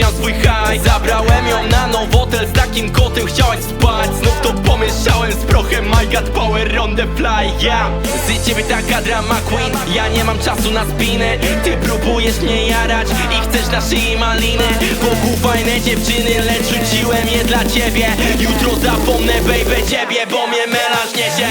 Zostawiam swój Zabrałem ją na nowotel z takim kotem Chciałaś spać, znów to pomieszałem z prochem My God power on the fly, yeah. Z ciebie taka drama queen Ja nie mam czasu na spinę. Ty próbujesz mnie jarać i chcesz na szyi malinę. Bogu fajne dziewczyny, lecz rzuciłem je dla ciebie. Jutro zapomnę baby ciebie, bo mnie melanż niesie.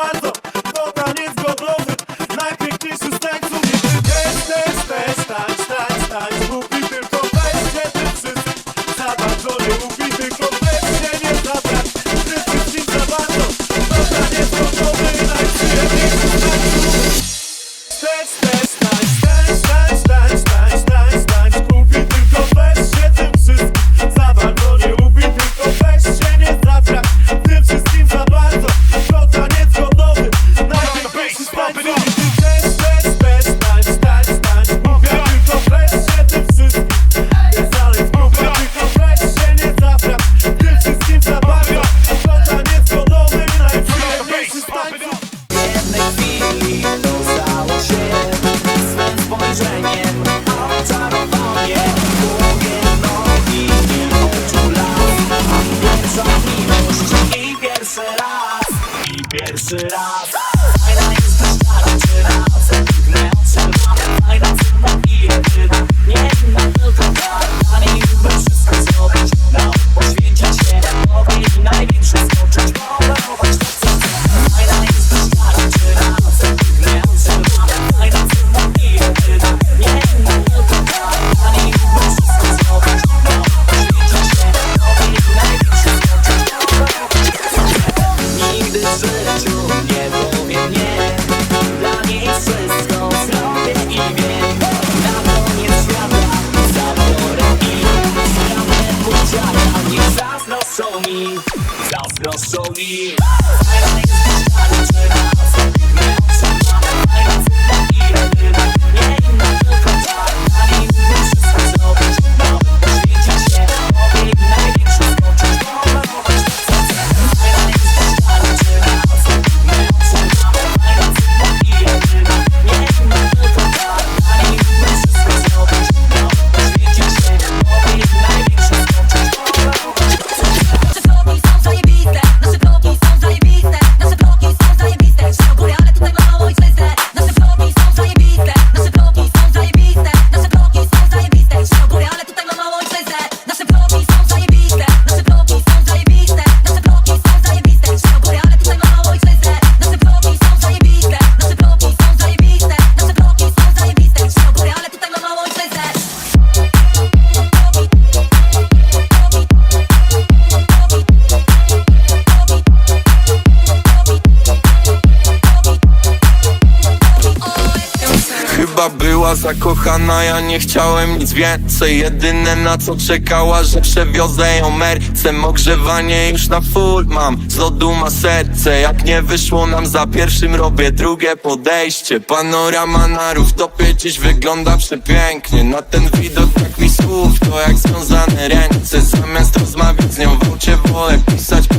falso. pierwszy raz, i pierwszy raz. you. zakochana Ja nie chciałem nic więcej. Jedyne na co czekała, że przewiozę ją mercem Ogrzewanie już na full mam Z lodu ma serce. Jak nie wyszło nam za pierwszym Robię drugie podejście. Panorama na rooftopie dziś wygląda przepięknie. Na ten widok tak mi słów To jak związane ręce. Zamiast rozmawiać z nią w aucie wolę pisać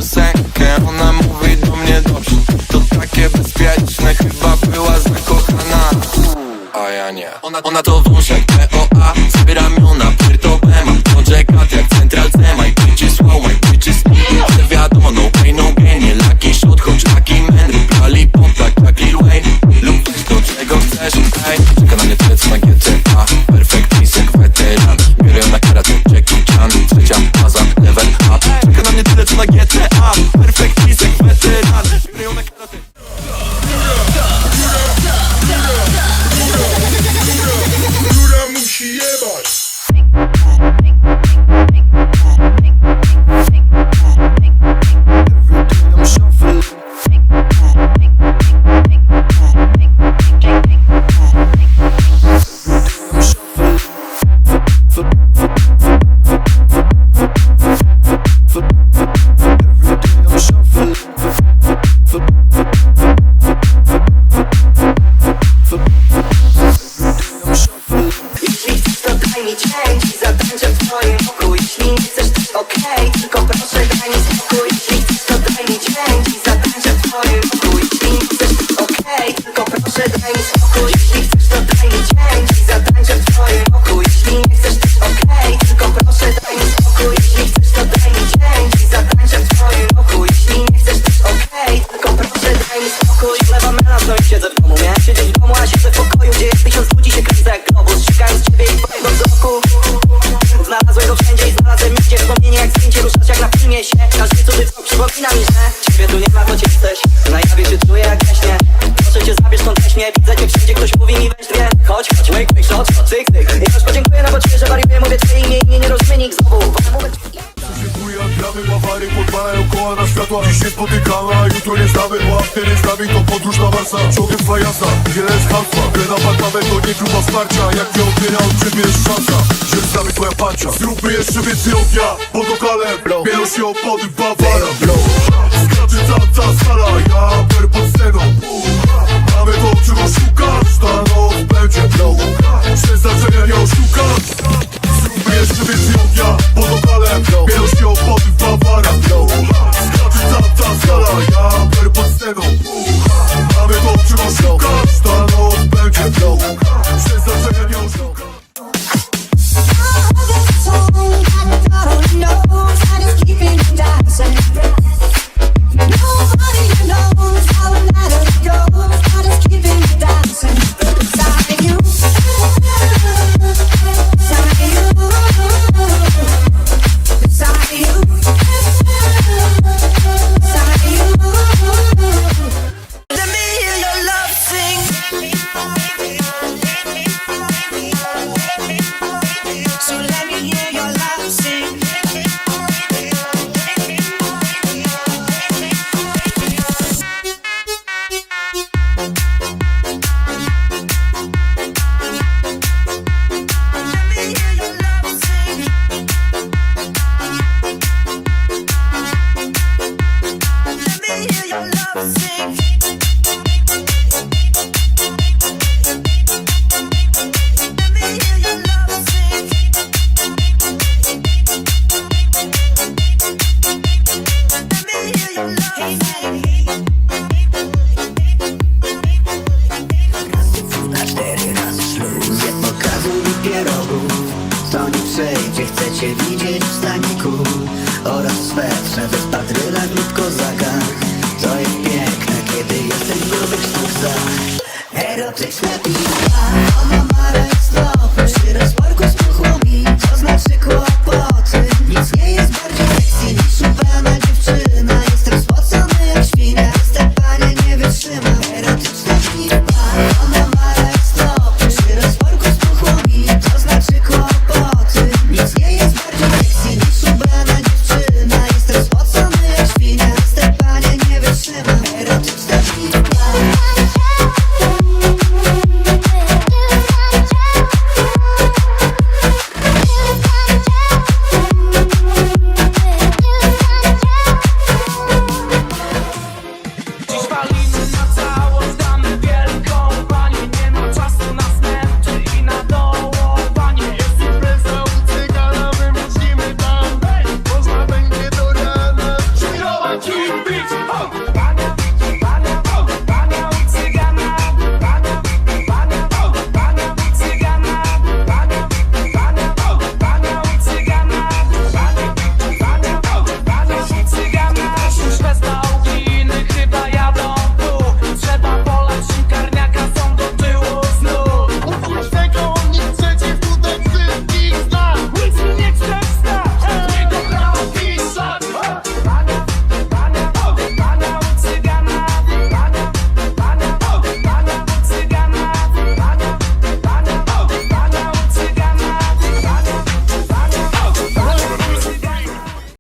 proszę to w twoim oku. Jeśli nie chcesz, to okej Tylko proszę daj mi spokój. Jeśli chcesz, to daj mi dzień I zatańczę w twoim oku. Jeśli nie chcesz, to okej Tylko proszę daj mi spokój. W domu domu, a pokoju ciebie i Znalazłem go wszędzie i znalazłem gdzie. Wspomnienie jak zdjęcie, ruszasz jak na filmie się. Każdy cudzy wzrok przypomina mi, że Dziś się spotykamy, a jutro nie znamy Bo aftery z nami to podróż na Marsa Ciągle trwa jazda, wiele jest hasła Grę na apartament to nie próba wsparcia. Jak nie odbiera od ciebie jest szansa. Że znamy twoja pancia. Zróbmy jeszcze więcej ognia pod lokalem Bielą się opony w Bawarach Skacze cała ta skala Ja per pod sceną. Mamy to, czego szukasz Ta noc będzie. Przeznaczenia nie oszukasz jeszcze więcej ognia pod lokalem Bielą się opony w Bawarach Skacze cała ta skala. Ja sing